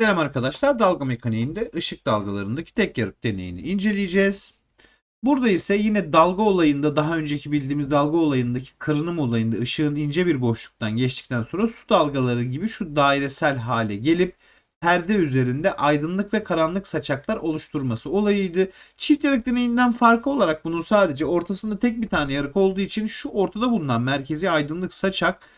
Selam arkadaşlar. Dalga mekaniğinde ışık dalgalarındaki tek yarık deneyini inceleyeceğiz. Burada ise yine dalga olayında daha önceki bildiğimiz dalga olayındaki kırınım olayında ışığın ince bir boşluktan geçtikten sonra su dalgaları gibi şu dairesel hale gelip perde üzerinde aydınlık ve karanlık saçaklar oluşturması olayıydı. Çift yarık deneyinden farkı olarak bunun sadece ortasında tek bir tane yarık olduğu için şu ortada bulunan merkezi aydınlık saçak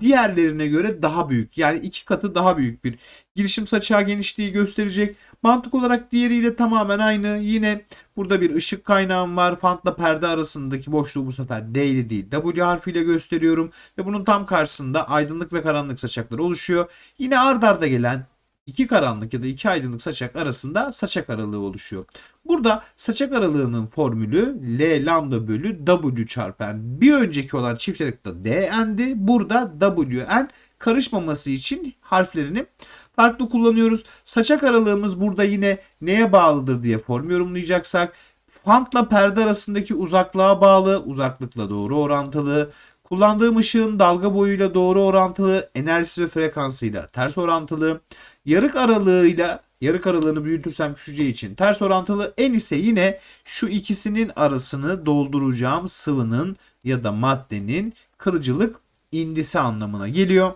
diğerlerine göre daha büyük. Yani iki katı daha büyük bir girişim saçağı genişliği gösterecek. Mantık olarak diğeriyle tamamen aynı. Yine burada bir ışık kaynağım var. Fantla perde arasındaki boşluğu bu sefer D ile değil W harfiyle gösteriyorum. Ve bunun tam karşısında aydınlık ve karanlık saçaklar oluşuyor. Yine ard arda gelen iki karanlık ya da iki aydınlık saçak arasında saçak aralığı oluşuyor. Burada saçak aralığının formülü L lambda bölü W çarpı N. Bir önceki olan çift yarıkta DN'di. Burada WN karışmaması için harflerini farklı kullanıyoruz. Saçak aralığımız burada yine neye bağlıdır diye form yorumlayacaksak fantla perde arasındaki uzaklığa bağlı, uzaklıkla doğru orantılı. Kullandığım ışığın dalga boyuyla doğru orantılı, enerjisi ve frekansıyla ters orantılı. Yarık aralığıyla yarık aralığını büyütürsem küçüleceği için ters orantılı. En ise yine şu ikisinin arasını dolduracağım sıvının ya da maddenin kırıcılık indisi anlamına geliyor.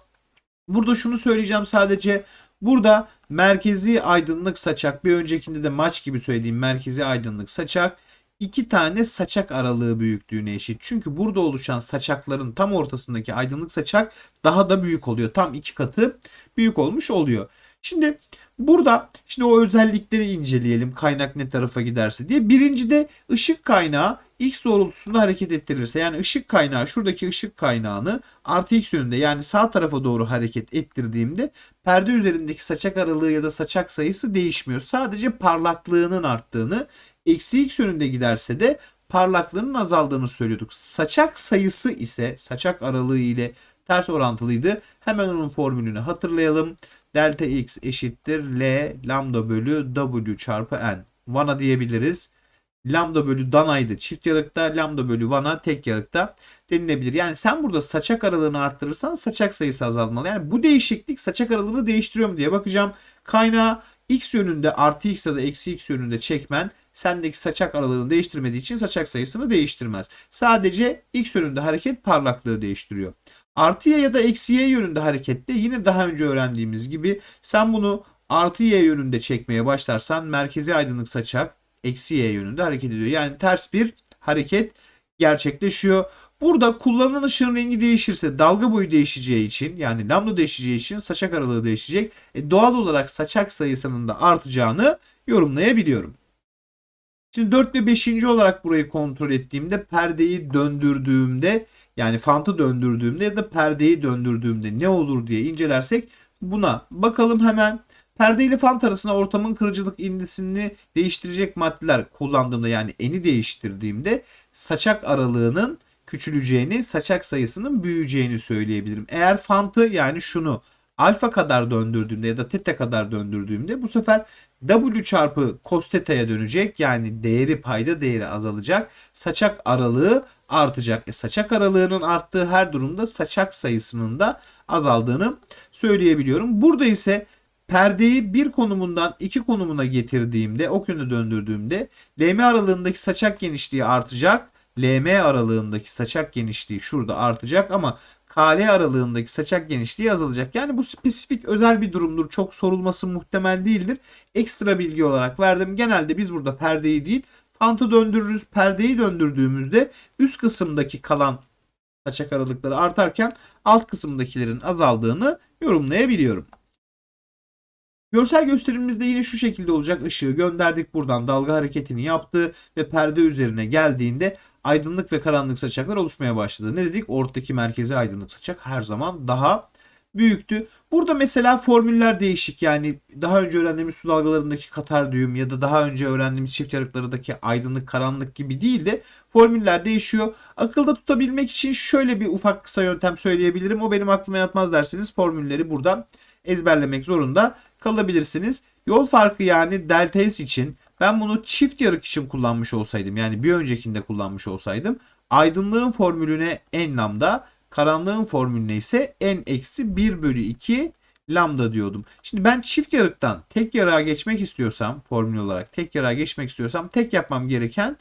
Burada şunu söyleyeceğim sadece. Burada merkezi aydınlık saçak bir öncekinde de maç gibi söylediğim merkezi aydınlık saçak iki tane saçak aralığı büyüklüğüne eşit. Çünkü burada oluşan saçakların tam ortasındaki aydınlık saçak daha da büyük oluyor. Tam iki katı büyük olmuş oluyor. Şimdi burada şimdi o özellikleri inceleyelim kaynak ne tarafa giderse diye. Birincide ışık kaynağı x doğrultusunda hareket ettirilirse yani ışık kaynağı şuradaki ışık kaynağını artı x yönünde yani sağ tarafa doğru hareket ettirdiğimde perde üzerindeki saçak aralığı ya da saçak sayısı değişmiyor. Sadece parlaklığının arttığını eksi x yönünde giderse de parlaklığının azaldığını söylüyorduk. Saçak sayısı ise saçak aralığı ile ters orantılıydı. Hemen onun formülünü hatırlayalım. Delta x eşittir L lambda bölü W çarpı N. Vana diyebiliriz. Lambda bölü danaydı çift yarıkta, lambda bölü vana tek yarıkta denilebilir. Yani sen burada saçak aralığını arttırırsan saçak sayısı azalmalı. Yani bu değişiklik saçak aralığını değiştiriyor mu diye bakacağım. Kaynağı x yönünde artı x ya da eksi x yönünde çekmen sendeki saçak aralığını değiştirmediği için saçak sayısını değiştirmez. Sadece x yönünde hareket parlaklığı değiştiriyor. Artıya ya da eksi y yönünde harekette yine daha önce öğrendiğimiz gibi sen bunu artı y yönünde çekmeye başlarsan merkezi aydınlık saçak eksi y yönünde hareket ediyor. Yani ters bir hareket gerçekleşiyor. Burada kullanılan ışığın rengi değişirse dalga boyu değişeceği için yani lambda değişeceği için saçak aralığı değişecek. E, doğal olarak saçak sayısının da artacağını yorumlayabiliyorum. Şimdi 4 ve 5. olarak burayı kontrol ettiğimde perdeyi döndürdüğümde yani fantı döndürdüğümde ya da perdeyi döndürdüğümde ne olur diye incelersek buna bakalım hemen. Perde ile fant arasında ortamın kırıcılık indisini değiştirecek maddeler kullandığımda yani eni değiştirdiğimde saçak aralığının küçüleceğini, saçak sayısının büyüyeceğini söyleyebilirim. Eğer fantı yani şunu alfa kadar döndürdüğümde ya da teta kadar döndürdüğümde bu sefer W çarpı cos teta'ya dönecek. Yani değeri payda değeri azalacak. Saçak aralığı artacak. E, saçak aralığının arttığı her durumda saçak sayısının da azaldığını söyleyebiliyorum. Burada ise perdeyi bir konumundan iki konumuna getirdiğimde, o yönde döndürdüğümde LM aralığındaki saçak genişliği artacak. LM aralığındaki saçak genişliği şurada artacak ama KL aralığındaki saçak genişliği azalacak. Yani bu spesifik özel bir durumdur. Çok sorulması muhtemel değildir. Ekstra bilgi olarak verdim. Genelde biz burada perdeyi değil fantı döndürürüz. Perdeyi döndürdüğümüzde üst kısımdaki kalan saçak aralıkları artarken alt kısımdakilerin azaldığını yorumlayabiliyorum. Görsel gösterimimizde yine şu şekilde olacak. Işığı gönderdik buradan dalga hareketini yaptı ve perde üzerine geldiğinde aydınlık ve karanlık saçaklar oluşmaya başladı. Ne dedik? Ortadaki merkezi aydınlık saçak her zaman daha büyüktü. Burada mesela formüller değişik. Yani daha önce öğrendiğimiz su dalgalarındaki katar düğüm ya da daha önce öğrendiğimiz çift yarıklarındaki aydınlık karanlık gibi değil de formüller değişiyor. Akılda tutabilmek için şöyle bir ufak kısa yöntem söyleyebilirim. O benim aklıma yatmaz derseniz formülleri burada ezberlemek zorunda kalabilirsiniz. Yol farkı yani delta S için ben bunu çift yarık için kullanmış olsaydım yani bir öncekinde kullanmış olsaydım aydınlığın formülüne n lambda karanlığın formülüne ise n eksi 1 bölü 2 lambda diyordum. Şimdi ben çift yarıktan tek yarığa geçmek istiyorsam formül olarak tek yarığa geçmek istiyorsam tek yapmam gereken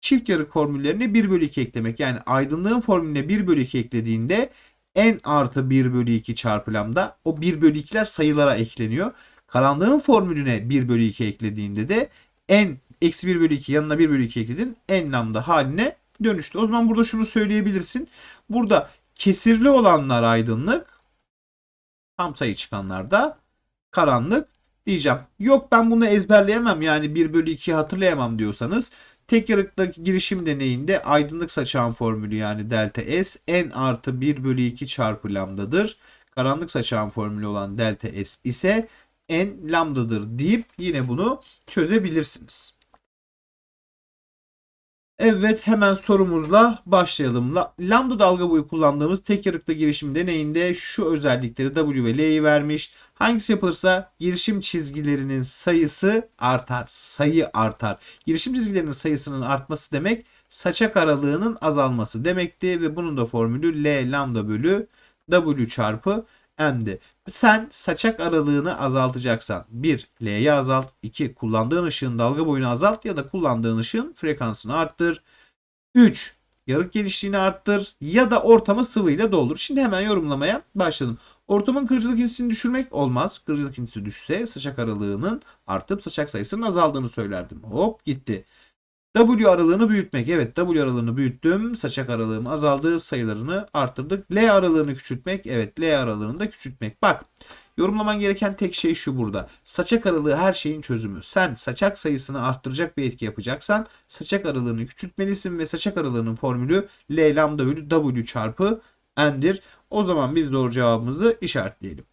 çift yarık formüllerine 1 bölü 2 eklemek. Yani aydınlığın formülüne 1 bölü 2 eklediğinde n artı 1 bölü 2 çarpı lambda o 1 bölü 2'ler sayılara ekleniyor. Karanlığın formülüne 1 bölü 2 eklediğinde de n eksi 1 bölü 2 yanına 1 bölü 2 ekledin n lambda haline dönüştü. O zaman burada şunu söyleyebilirsin. Burada kesirli olanlar aydınlık tam sayı çıkanlar da karanlık diyeceğim. Yok ben bunu ezberleyemem yani 1 bölü 2'yi hatırlayamam diyorsanız tek yarıktaki girişim deneyinde aydınlık saçağın formülü yani delta S n artı 1 bölü 2 çarpı lambdadır. Karanlık saçağın formülü olan delta S ise n lambdadır deyip yine bunu çözebilirsiniz. Evet hemen sorumuzla başlayalım. La- Lambda dalga boyu kullandığımız tek yarıklı girişim deneyinde şu özellikleri W ve L'yi vermiş. Hangisi yapılırsa girişim çizgilerinin sayısı artar. Sayı artar. Girişim çizgilerinin sayısının artması demek saçak aralığının azalması demekti ve bunun da formülü L lambda bölü W çarpı M'di. Sen saçak aralığını azaltacaksan 1. L'yi azalt. 2. Kullandığın ışığın dalga boyunu azalt ya da kullandığın ışığın frekansını arttır. 3. Yarık genişliğini arttır ya da ortamı sıvıyla doldur. Şimdi hemen yorumlamaya başladım. Ortamın kırıcılık indisini düşürmek olmaz. Kırıcılık indisi düşse saçak aralığının artıp saçak sayısının azaldığını söylerdim. Hop gitti. W aralığını büyütmek. Evet W aralığını büyüttüm. Saçak aralığım azaldı. Sayılarını arttırdık. L aralığını küçültmek. Evet L aralığını da küçültmek. Bak yorumlaman gereken tek şey şu burada. Saçak aralığı her şeyin çözümü. Sen saçak sayısını arttıracak bir etki yapacaksan saçak aralığını küçültmelisin ve saçak aralığının formülü L lambda bölü W çarpı N'dir. O zaman biz doğru cevabımızı işaretleyelim.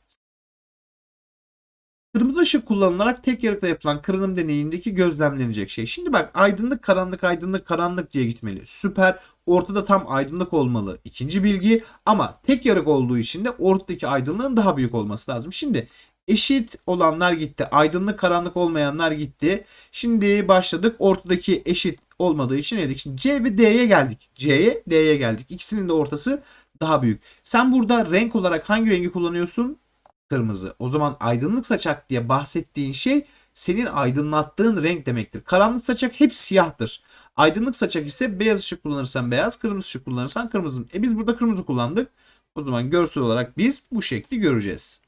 Kırmızı ışık kullanılarak tek yarıkla yapılan kırınım deneyindeki gözlemlenecek şey. Şimdi bak aydınlık karanlık aydınlık karanlık diye gitmeli. Süper. Ortada tam aydınlık olmalı. İkinci bilgi ama tek yarık olduğu için de ortadaki aydınlığın daha büyük olması lazım. Şimdi eşit olanlar gitti. Aydınlık karanlık olmayanlar gitti. Şimdi başladık. Ortadaki eşit olmadığı için dedik? Şimdi C ve D'ye geldik. C'ye D'ye geldik. İkisinin de ortası daha büyük. Sen burada renk olarak hangi rengi kullanıyorsun? Kırmızı. O zaman aydınlık saçak diye bahsettiğin şey senin aydınlattığın renk demektir. Karanlık saçak hep siyahtır. Aydınlık saçak ise beyaz ışık kullanırsan beyaz, kırmızı ışık kullanırsan kırmızı. E biz burada kırmızı kullandık. O zaman görsel olarak biz bu şekli göreceğiz.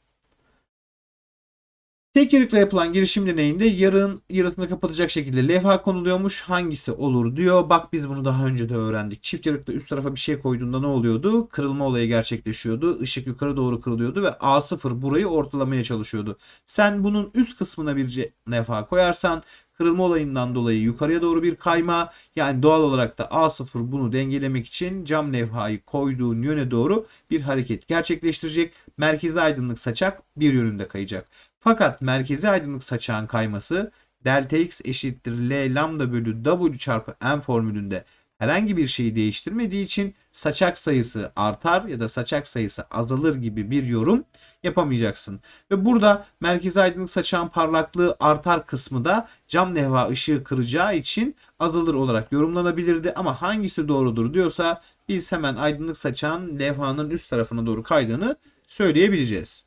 Tek yarıkla yapılan girişim deneyinde yarığın yarısını kapatacak şekilde levha konuluyormuş. Hangisi olur diyor. Bak biz bunu daha önce de öğrendik. Çift yarıkta üst tarafa bir şey koyduğunda ne oluyordu? Kırılma olayı gerçekleşiyordu. Işık yukarı doğru kırılıyordu ve A0 burayı ortalamaya çalışıyordu. Sen bunun üst kısmına bir levha koyarsan kırılma olayından dolayı yukarıya doğru bir kayma yani doğal olarak da A0 bunu dengelemek için cam levhayı koyduğun yöne doğru bir hareket gerçekleştirecek. Merkezi aydınlık saçak bir yönünde kayacak. Fakat merkezi aydınlık saçağın kayması delta x eşittir L lambda bölü W çarpı M formülünde herhangi bir şeyi değiştirmediği için saçak sayısı artar ya da saçak sayısı azalır gibi bir yorum yapamayacaksın. Ve burada merkezi aydınlık saçağın parlaklığı artar kısmı da cam levha ışığı kıracağı için azalır olarak yorumlanabilirdi. Ama hangisi doğrudur diyorsa biz hemen aydınlık saçağın levhanın üst tarafına doğru kaydığını söyleyebileceğiz.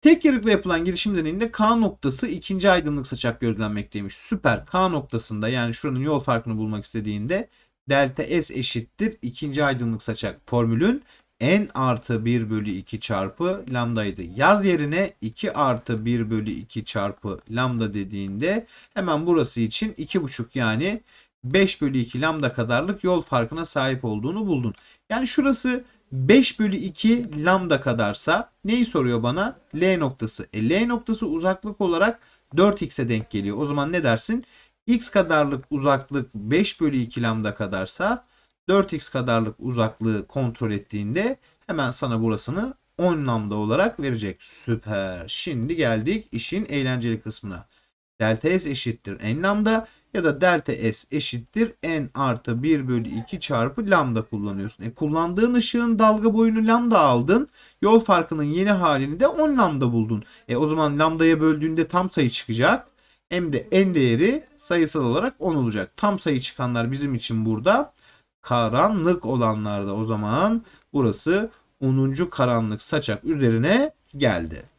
Tek yarıkla yapılan girişim deneyinde K noktası ikinci aydınlık saçak gözlenmekteymiş. Süper. K noktasında yani şuranın yol farkını bulmak istediğinde delta S eşittir ikinci aydınlık saçak formülün n artı 1 bölü 2 çarpı lambdaydı. Yaz yerine 2 artı 1 bölü 2 çarpı lambda dediğinde hemen burası için 2,5 yani 5 bölü 2 lambda kadarlık yol farkına sahip olduğunu buldun. Yani şurası 5 bölü 2 lambda kadarsa neyi soruyor bana? L noktası. E, L noktası uzaklık olarak 4x'e denk geliyor. O zaman ne dersin? x kadarlık uzaklık 5 bölü 2 lambda kadarsa 4x kadarlık uzaklığı kontrol ettiğinde hemen sana burasını 10 lambda olarak verecek. Süper. Şimdi geldik işin eğlenceli kısmına delta S eşittir n lambda ya da delta S eşittir n artı 1 bölü 2 çarpı lambda kullanıyorsun. E kullandığın ışığın dalga boyunu lambda aldın. Yol farkının yeni halini de 10 lambda buldun. E o zaman lambdaya böldüğünde tam sayı çıkacak. Hem de n değeri sayısal olarak 10 olacak. Tam sayı çıkanlar bizim için burada karanlık olanlarda o zaman burası 10. karanlık saçak üzerine geldi.